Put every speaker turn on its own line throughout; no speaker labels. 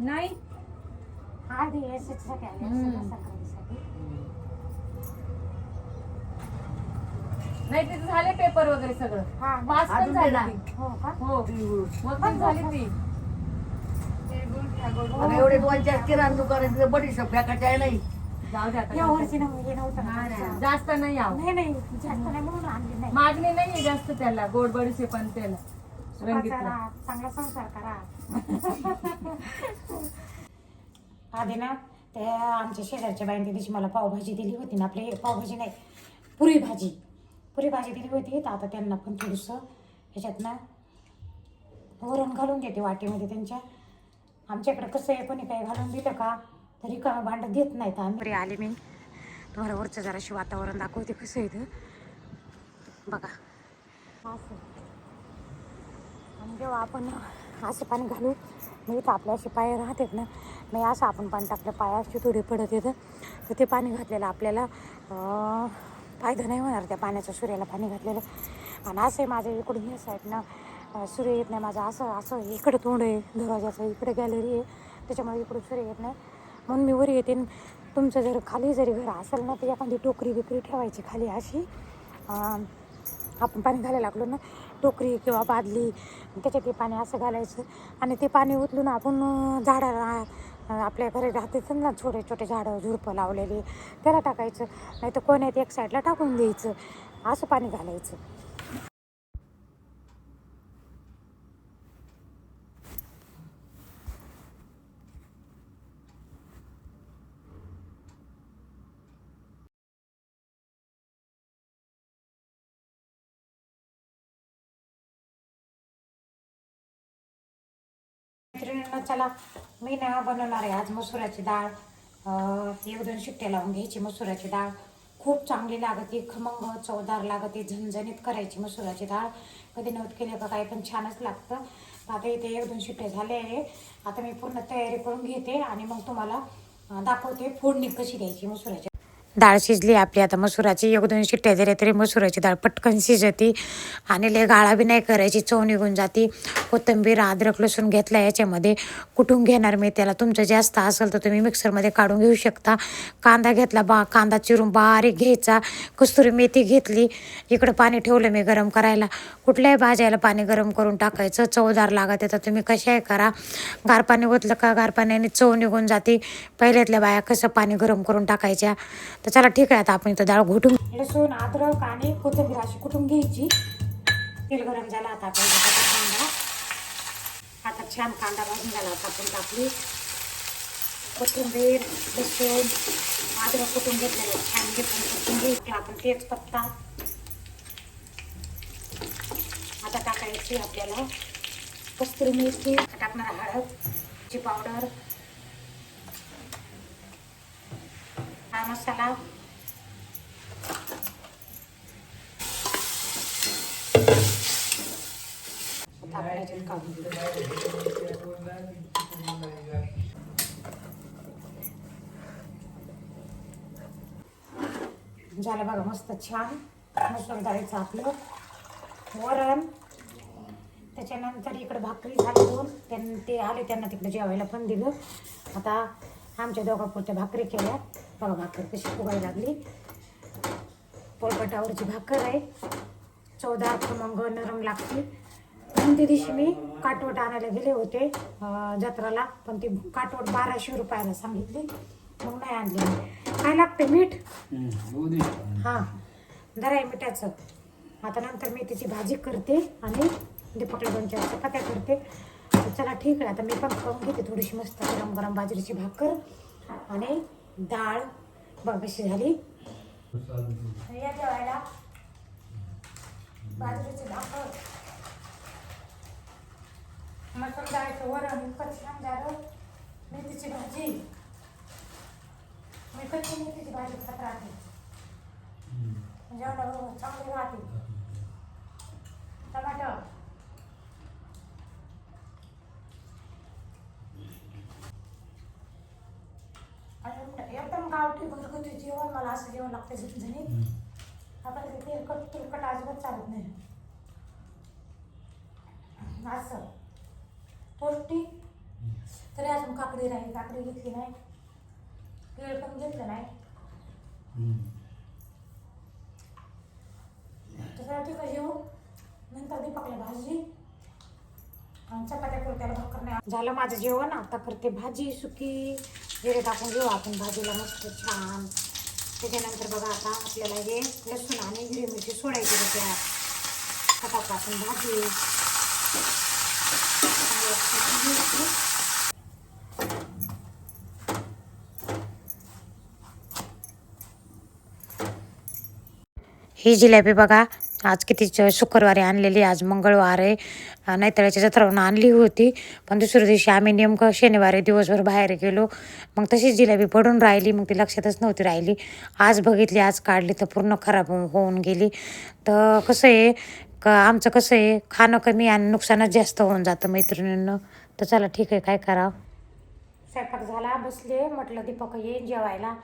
नाही.
आधी
हम्म. नाही तिथे झाले पेपर वगैरे सगळं.
हा?
पास पण
अजून
झाली
नाही
ती.
हो का?
हो मग पण झाली ती.
एवढे दोन चार किराणा दुकान आहे, तिथे बडी आहे नाही.
जाऊ.
या वर्षी नव्हतं ना.
जास्त नाही आव
नाही नाही जास्त नाही म्हणून आणली नाही.
मागणी नाहीये जास्त त्याला गोड बडीशे पण त्याला. रंगीतला.
चांगला संसार करा. आधी ना ते आमच्या शेजारच्या बाईने त्या दिवशी मला पावभाजी दिली होती ना आपली पावभाजी नाही पुरी भाजी. पुरी भाजी दिली होती तर आता त्यांना पण थोडंसं ह्याच्यात ना वरण घालून देते वाटीमध्ये त्यांच्या. आमच्याकडे कसं आहे कोणी काही घालून दिलं का तरी का भांडं देत नाहीत आम्ही. आले मी. तुम्हाला वरचं जराशी वातावरण दाखवते कसं आहे इथं बघा. असं. आणि जेव्हा आपण असं पाणी घालू मी इथं आपल्या असे पाय राहतात ना. मी असं आपण पाणी टाकलं पायाशी थोडे पडत येतं तर ते पाणी घातलेलं आपल्याला. फायदा नाही होणार त्या पाण्याच्या सूर्याला पाणी घातलेलं. आणि असं आहे माझं इकडून हे साईड ना सूर्य येत नाही माझं. असं असं इकडं तोंड आहे दरवाजाचं इकडे गॅलरी आहे. त्याच्यामुळे इकडून सूर्य येत नाही. म्हणून मी वर येते. तुमचं जर खाली जरी घर असेल ना तर एखादी टोकरी बिकरी ठेवायची खाली अशी. आपण पाणी घालायला लागलो ना टोकरी किंवा बादली त्याच्यात ते पाणी असं घालायचं. आणि ते पाणी उचलून आपण झाडाला आपल्या घरी राहतेच ना छोटे छोटे झाडं झुडपं लावलेली त्याला टाकायचं. नाही तर कोण्यात एक साईडला टाकून द्यायचं. असं पाणी घालायचं. मैत्रिणींना चला मी ना बनवणार आहे आज मसुराची डाळ. एक दोन शिट्ट्या लावून घ्यायची मसुराची डाळ. खूप चांगली लागते खमंग चवदार लागते झणझणीत करायची मसुराची डाळ. कधी नव्हत केलं का काय पण छानच लागतं. आता इथे एक दोन शिट्ट्या झाले आहे. आता मी पूर्ण तयारी करून घेते आणि मग तुम्हाला दाखवते फोडणी कशी द्यायची मसुराची डाळ शिजली आपली. आता मसुराची एक दोन शिट्ट्या दिल्या तरी मसुराची डाळ पटकन शिजती. आणि लय गाळा बी नाही करायची चव निघून जाती. कोथिंबीर अद्रक लसूण घेतला याच्यामध्ये. कुठून घेणार मी त्याला? तुमचं जास्त असेल तर तुम्ही मिक्सरमध्ये काढून घेऊ शकता. कांदा घेतला बा कांदा चिरून बारीक घ्यायचा. कस्तुरी मेथी घेतली. इकडं पाणी ठेवलं मी गरम करायला. कुठल्याही भाज्याला पाणी गरम करून टाकायचं. चवदार लागत तर तुम्ही कशाही करा. गार पाणी ओतलं का गार पाण्याने चव निघून जाते. पहिल्यातल्या बाया कसं पाणी गरम करून टाकायच्या? तर चला ठीक आहे आता आपण इथं डाळ घोटून लसूण अद्रक आणि कोथिंबीर अशी कुटून घ्यायची? तेल गरम झाला आता आपण कांदा. आता छान कांदा भाजून झाला आता आपण टाकली. कोथिंबीर लसूण अद्रक कुटून घेतलेलं छान घेतलं कुठून घ्यायची? आपण तेजपत्ता आता टाकायची आपल्याला कस्तुरी मिरची आता टाकणार हळद ची पावडर. हा मसाला झालं बघा मस्त छान. मसूर डाळीचं आपलं वरण. त्याच्यानंतर इकडं भाकरी झाली दोन. त्यां ते आले त्यांना तिकडे जेवायला पण दिलं. आता आमच्या दोघापुरत्या भाकरी केल्या. भाकर कशी फुगायला लागली? पोळपटावरची भाकर आहे चौदा खमंग नरम लागते पण त्या दिवशी मी काटवट आणायला गेले होते जत्राला. पण ती काटवट बाराशे रुपयाला सांगितली. मग नाही आणली. काय लागते? मीठ? हां. जरा आहे मिठाचं. आता नंतर मी त्याची भाजी करते आणि दीपकला दोन चार चपात्या करते. चला ठीक आहे. आता मी पण खाऊन घेते थोडीशी मस्त गरम गरम बाजरीची भाकर आणि डाळ. बघ कशी झाली या जेवायला बाजरीची भाकर मसूर डाळीचं वरण इतकं छान झालं मेथीची भाजी. मी कच्ची मेथीची भाजी खात राहते. जेवणाबरोबर चांगली राहते. टमाटर आणि एकदम गावठी घरगुती जेवण मला असं जेवण लागतं झणझणीत. आपल्याला ते तेलकट तेलकट अजिबात चालत नाही. असं. पौष्टिक तरी अजून काकडी राहील. काकडी घेतली नाही. केळ पण घेतलं नाही. ठीक आहे जेवू नंतर दीपकला भाजी. चपात्या करू त्याला भाकर नाही. झालं माझं जेवण आता करते भाजी सुकी. जिरे टाकून घेऊ आपण भाजीला मस्त छान. त्याच्यानंतर बघा आता आपल्याला हे लसूण आणि हिरवी मिरची सोडायची त्याच्यात आता आपण भाजी. ही जिलेबी बघा आज किती शुक्रवारी आणलेली आज मंगळवार आहे. नैतळ्याच्या जत्रावरून आणली होती. पण दुसऱ्या दिवशी आम्ही नेमकं शनिवारी दिवसभर बाहेर गेलो. मग तशीच जिलेबी पडून राहिली मग ती लक्षातच नव्हती राहिली. आज बघितली आज काढली तर पूर्ण खराब होऊन- होऊन गेली. तर कसं आहे का आमचं कसं आहे खाणं कमी आणि नुकसानच जास्त होऊन जातं मैत्रिणींनं. तर चला ठीक आहे काय करावं? स्वयंपाक झाला बसले. म्हटलं दीपक येईन जेवायला.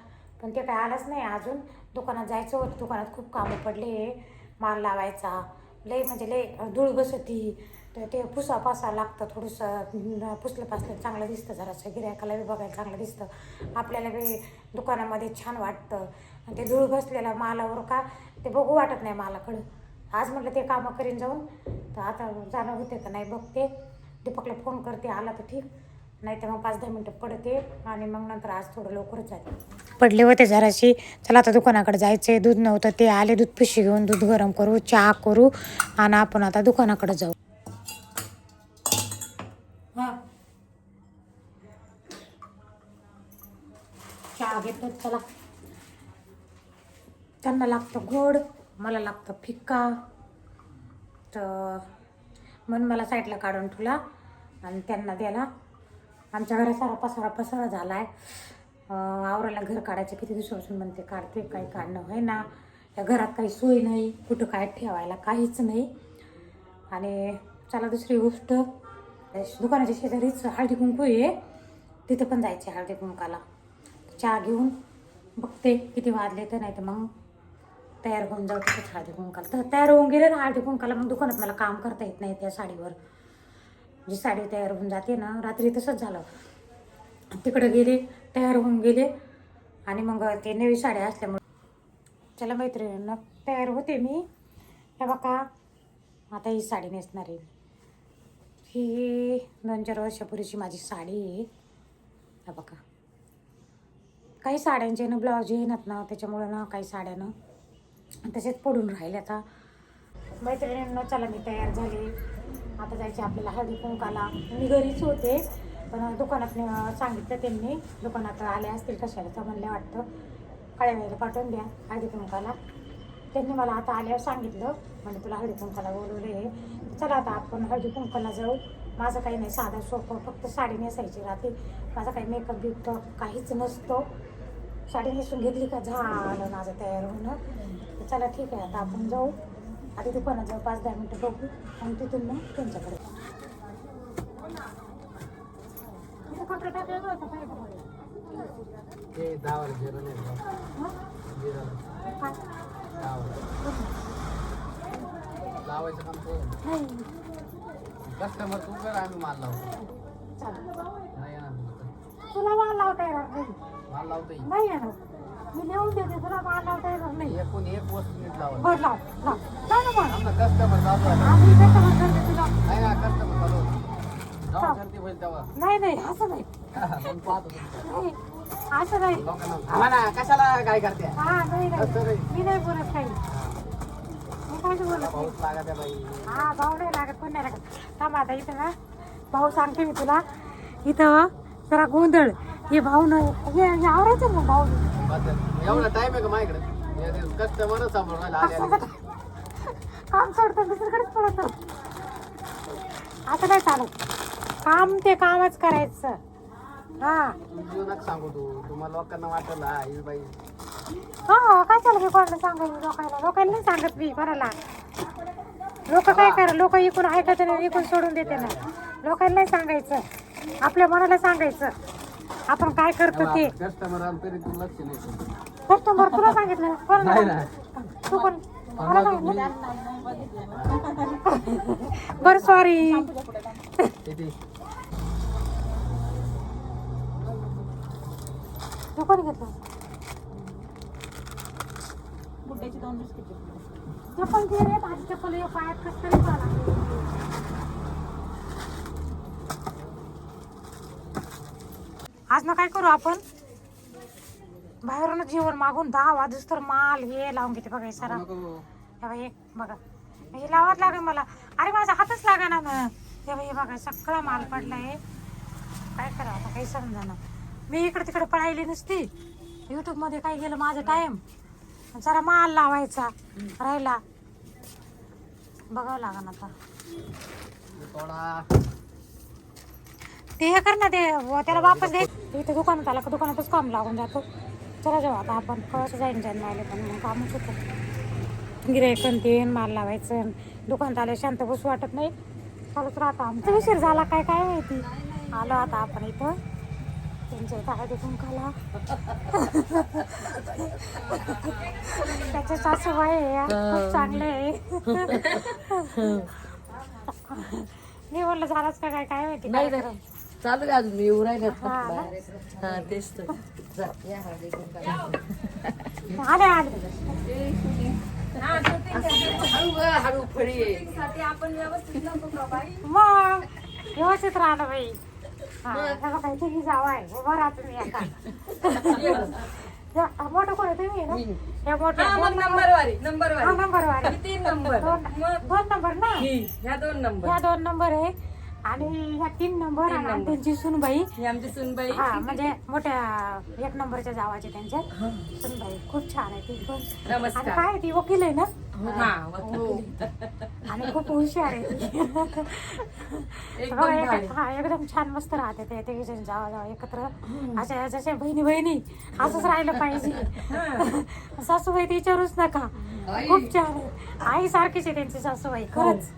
पण ते काय आलंच नाही अजून. दुकानात जायचं होतं. दुकानात खूप कामं पडले. माल लावायचा. लय म्हणजे लय धूळ बसती तर ते पुसा पासा लागतं थोडंसं. पुसलं पासलं चांगलं दिसतं जरासं. गिऱ्हाईकाला बी बघायला चांगलं दिसतं. आपल्याला बी दुकानामध्ये छान वाटतं. आणि ते धूळ बसलेल्या मालावर का ते बघू वाटत नाही मालाकडं. आज म्हटलं ते कामं करीन जाऊन. तर आता जाणं होते का नाही बघते. दीपकला फोन करते. आला तर ठीक. नाही तर मग पाच दहा मिनटं पडते आणि मग नंतर आज थोडं लवकरच जाते पडले होते जराशी. चला आता दुकानाकडे जायचे दूध नव्हतं ते आले. दूध पिशी घेऊन दूध गरम करू चहा करू आणि आपण आता दुकानाकडे जाऊ. हां. चहा घेतो चला. त्यांना लागतं गोड मला लागतं फिक्का. तर म्हणून मला साईडला काढून ठेवला आणि त्यांना द्यायला आमच्या घरात सारा पसारा पसारा झाला आहे आवराला घर काढायचं किती दिवसापासून म्हणते काढते काही काढणं होय ना या घरात काही सोय नाही कुठं काय ठेवायला काहीच नाही. आणि चला दुसरी गोष्ट दुकानाच्या शेजारीच हळदी कुंकू आहे. तिथं पण जायचे हळदी कुंकाला चहा घेऊन बघते किती वाजले तर नाही तर मग तयार होऊन जाऊ तिथेच हळदी कुंकाला तर तयार होऊन गेले ना हळदी कुंकाला मग दुकानात मला काम करता येत नाही त्या साडीवर. जी साडी तयार होऊन जाते ना रात्री तसंच झालं. तिकडं गेले तयार होऊन गेले आणि मग ते नवी साड्या असल्यामुळे चला मैत्रिणींना तयार होते मी. हे बघा आता ही साडी नेसणार आहे. ही दोन चार वर्षापूर्वीची माझी साडी आहे. हे बघा. काही साड्यांचे ना ब्लाऊज येणार ना त्याच्यामुळं ना काही साड्यानं तसेच पडून राहिले आता मैत्रिणींना चला मी तयार झाली. आता जायचे आपल्याला हळदी कुंकाला. मी घरीच होते पण दुकानात सांगितलं त्यांनी दुकानात आले असतील कशाला तर म्हणल्या वाटतं काळ्या वेळेला पाठवून द्या हळदी कुंकाला. त्यांनी मला आता आल्यावर सांगितलं म्हणजे तुला हळदी कुंकाला बोलवलं आहे चला आता आपण हळदी कुंकाला जाऊ. माझं काही नाही साधा सोपं फक्त साडी नेसायची राहते. माझा काही मेकअप बिकअप काहीच नसतो. साडी नेसून घेतली का झालं माझं तयार होणं. चला ठीक आहे आता आपण जाऊ. आधी दुकानात जाऊ पाच दहा मिनटं बघू आणि तिथून मग त्यांच्याकडे.
ते लावायचं काम तो कस्टमर तू कर आम्ही माल लावतो. तुला.
माल लावता येणार नाही.
माल लावतो.
नाही येणार. मी लिहून देते तुला माल लावता येणार नाही.
एकूण एक वस्तू नीट लावा
बरं लाव लाव. लाव ना मग.
आमचा कस्टमर चालू आहे
आम्ही तुला.
नाही ना कस्टमर चालू आहे. जेव्हा गर्दी होईल तेव्हा.
नाही नाही असं नाही.
मग पाहतो तुमचं.
नाही असं नाही.
लोकांना आम्हा ना कशाला काय करते?
हा नाही
असं
नाही.
नाही
मी नाही बोलत काही. मी काही बोलत नाही.
पाऊस लागत आहे बाई.
हा भाऊ नाही लागत कोण नाही लागत. थांब आता इथं ना. भाऊ सांगते मी तुला. इथं जरा गोंधळ. हे भाऊ न हे हे आवरायचं मग भाऊ.
एवढा टाइम आहे का माझ्याकडे? कस्टमरच आले आले.
काम सोडतं दुसरीकडेच पडत असं नाही चालत काम ते कामच करायचं. हा.
तू नका सांगू तू. तुम्हाला लोकांना वाटलं हा ही बाई.
हो काय चालू मी कोणाला सांगायचं? लोकांना लोकांना नाही सांगत मी कोणाला. लोक काय करा लोक इकून ऐकत नाही इकून सोडून देते ना. लोकांना नाही सांगायचं. आपल्या मनाला सांगायचं. आपण काय करतो ते
कस्टमर आलं तरी तू लक्ष नाही देत.
कस्टमर तुला सांगितलं. कोणाला
नाही ना.
तू मला सांगितलं बरं सॉरी
किती
तो कोणी घेतला?
गुड्ड्याची दोन बिस्किट.
चप्पल घे रे माझी चप्पल या पायात कस तरी आज ना काय करू आपण? बाहेरूनच जेवण मागून दहा वाजूस तर माल हे लावून घेते बघा हे सरा. हे बघा हे बघा. हे लावाच लागेल मला. अरे माझा हातच लागा ना हे बघा हे बघा सगळा माल पडलाय. काय करा आता? काही समजा ना. मी इकडे तिकडे पळायली नसती. युट्यूबमध्ये काय गेलं माझं टाइम जरा माल लावायचा. राहिला. बघावं लागन आता. ते हे कर ना ते व त्याला वापस दे. इथे दुकानात आला का दुकानातच काम लागून जातो. चला जेव्हा आता आपण. कळस जाईन जाईन आले पण मग कामच होतं. गिरायकन ते माल लावायचं दुकानात आले शांत बसू वाटत नाही. चालूच राहता आमचा उशीर झाला काय काय माहिती? आलो आता आपण इथं. त्यांच्या इथं आहे तिथून खाला त्याचे सासूबाई आहे खूप चांगले आहे. मी म्हणलं झालाच का काय काय माहिती?
नाही
काय
नाही चालू आहे अजून मी येऊ राहिले
हा?
हा. तेच तर. जा, या हळदी कुंकवाला. हळू ग, हळू फळी.
साठी आपण व्यवस्थित नको का बाई
मग? व्यवस्थित राहिलं बाई हा, त्याला काहीतरी जावं आहे? उभा राहा तुम्ही आता. या, मोठं कोण आहे तुम्ही? ना या मोठं
हा
दोन
मग नंबर वारी नंबर
हा
वारी
नंबर वाले
किती नंबर?
दोन
मग
दोन नंबर ना?
ह्या दोन नंबर.
या दोन नंबर आहे. आणि ह्या तीन नंबर
तीन
आणि
नंबर.
त्यांची सुनबाई.
ही आमची सुनबाई.
हा म्हणजे मोठ्या एक नंबरच्या जावाचे त्यांच्या सुनबाई खूप छान आहे ती पण. आणि काय ती वकील आहे ना?
हा
हो. आणि खूप हुशार आहे ती.
एकदम
बघा, एक-
भारी.
हा एकदम छान मस्त राहते ते ते जण जावा जावा एकत्र अशा जशा बहिणी बहिणी असंच राहिलं पाहिजे. सासूबाई ते विचारूच नका खूप छान आहे. आई सारखीच आहे त्यांची सासूबाई खरंच.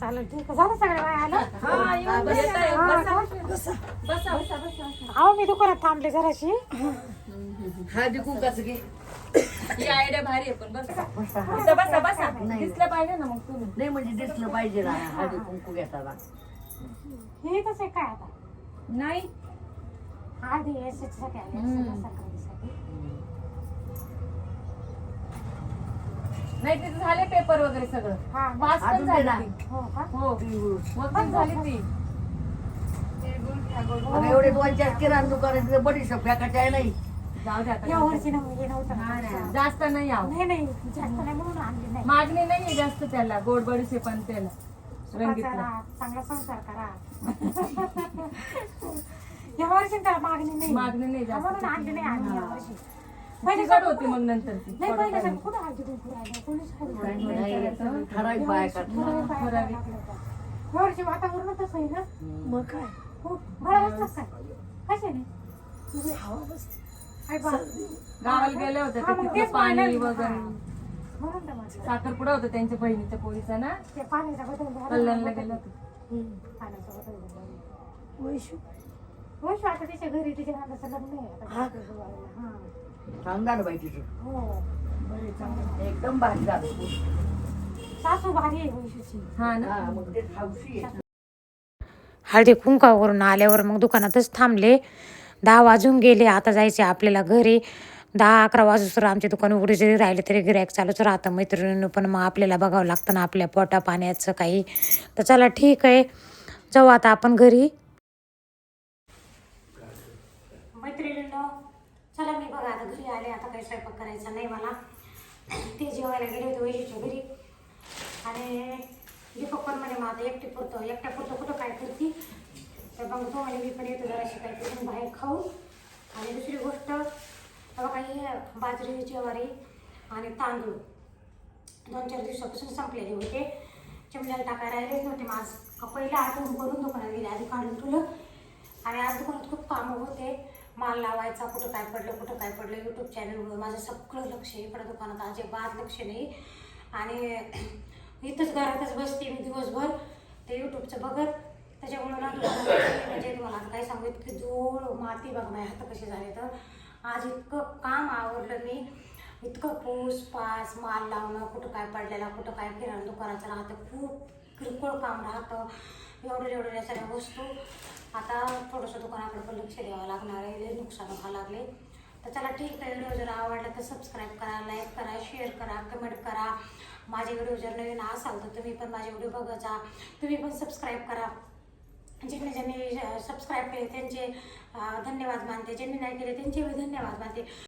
चालेल ठीक आहे. झालं सगळ्या बाय आलं?
हा येऊन बसा, येताय.
हा,
बसा.
का?
बसा. बसा. बसा बसा.
अहो मी दुकानात थांबले जराशी.
हळदी कुंकाचं घे.
ही आयडिया भारी आहे पण बसा. बसा बसा बसा दिसलं पाहिजे ना मग तुम्ही.
नाही म्हणजे दिसलं पाहिजे ना. हळदी कुंकू घेताना.
हे कसं आहे काय आता?
नाही.
आधी याच्यासाठी आले असं
नाही तिथे झाले पेपर वगैरे सगळं.
हा.
पास पण
अजून
झाली. ती.
हो का?
हो. मग पण झाली ती.
एवढे दोन चार किराणा दुकान बडी आहे नाही.
जाऊ दे
या
आता
वर्षी ना हे नव्हतं. ना.
जास्त नाही यावं
नाही नाही. जास्त नाही म्हणून आणली नाही.
मागणी नाहीये जास्त त्याला गोड बडीशे पण त्याला.
सुखाचा
रंगीतला.
राहा, चांगला संसार करा. या वर्षी त्याला मागणी नाही.
मागणी नाही जास्त.
म्हणून आणली नाही आम्ही या वर्षी.
पहिली गड होती मग नंतर ती
नाही पहिले सगळं कुठं हळदी कुंकू राहिलं कोणीच हळदी कुंकू
नाही, ठराविक बाया करतात
ठराविक बाया लागल्या होत्या. या वर्षी वातावरण तसं आहे ना?
मग काय?
खूप गळा बसतात काय? कशाने म्हणजे बा
गावाला गेले होते
हा,
ते
मग
तिथलं
तेच
पाणी. वगैरे.
म्हणून तर म्हटलं.
साखरपुडा होता त्यांच्या बहिणीच्या पोरीचा ना?
ते पाण्याचा बदल झाला.
कल्याणला गेलं होतं
पाण्याचा बदल झाला. वैशू. वैशू आता तिच्या घरी तिच्या नानाचं लग्न आहे. आता. हा.
छान झालं बाई तिचं.
हो
एकदम भारी झालं.
सासू भारी आहे वैशूची
हा ना?
हा मग ते हौशी आहे.
हळदी कुंकावरून आल्यावर मग दुकानातच थांबले. दहा वाजून गेले आता जायचे आपल्याला घरी. दहा अकरा वाजूस आमचे दुकान उघडे जरी राहिले तरी गिरायक चालूच राहतं. मैत्रिणीनं पण मग आपल्याला बघावं लागतं ना आपल्या पोटा पाण्याचं काही. तर चला ठीक आहे. जाऊ आता आपण घरी मैत्रिणीनं चला मी बघा आता घरी आले आता काही स्वयंपाक करायचा नाही मला. ते जेवायला गेले होते वैशीच्या घरी. आणि दीपक पण म्हणे मग आता एकटी पुरतो एकट्या पुरतो कुठं काय करते? तर मग तो म्हणे मी पण येतो जराशी काय करून बाहेर खाऊ आणि दुसरी गोष्ट हे काही बाजरी ज्वारी आणि तांदूळ दोन चार दिवसापासून संपलेले होते. चिमल्याला टाकायला राहिलेच नव्हते. माझ पहिलं आठवून करून दुकानात गेले आधी काढून तुलं आणि आज दुकानात खूप कामं होते. माल लावायचा कुठं काय पडलं कुठं काय पडलं यूट्यूब चॅनलवर माझं सगळं लक्ष आहे. इकडं दुकानात अजिबात लक्ष नाही. आणि इथंच घरातच बसते मी दिवसभर. ते यूट्यूबचं बघत. त्याच्यामुळं ना म्हणजे तुम्हाला आता काय सांगू इतकी धूळ माती बघ माझ्या हात कसे झाले तर. आज इतकं काम आवडलं मी. इतकं पूस पास माल लावणं कुठं काय पडलेला कुठं काय किराणा दुकानाचं राहतं. खूप किरकोळ काम राहतं. एवढं एवढ्या सगळ्या वस्तू. आता थोडंसं दुकानाकडे पण लक्ष द्यावं लागणार आहे लय नुकसान व्हावं लागले तर चला ठीक आहे व्हिडिओ जर आवडला तर सबस्क्राईब करा लाईक करा शेअर करा कमेंट करा. माझे व्हिडिओ जर नवीन असाल तर तुम्ही पण माझे व्हिडिओ बघत जा. तुम्ही पण सबस्क्राईब करा. ज्यांनी ज्यांनी सबस्क्राईब केले त्यांचे धन्यवाद मानते ज्यांनी नाही केले त्यांचे धन्यवाद मानते.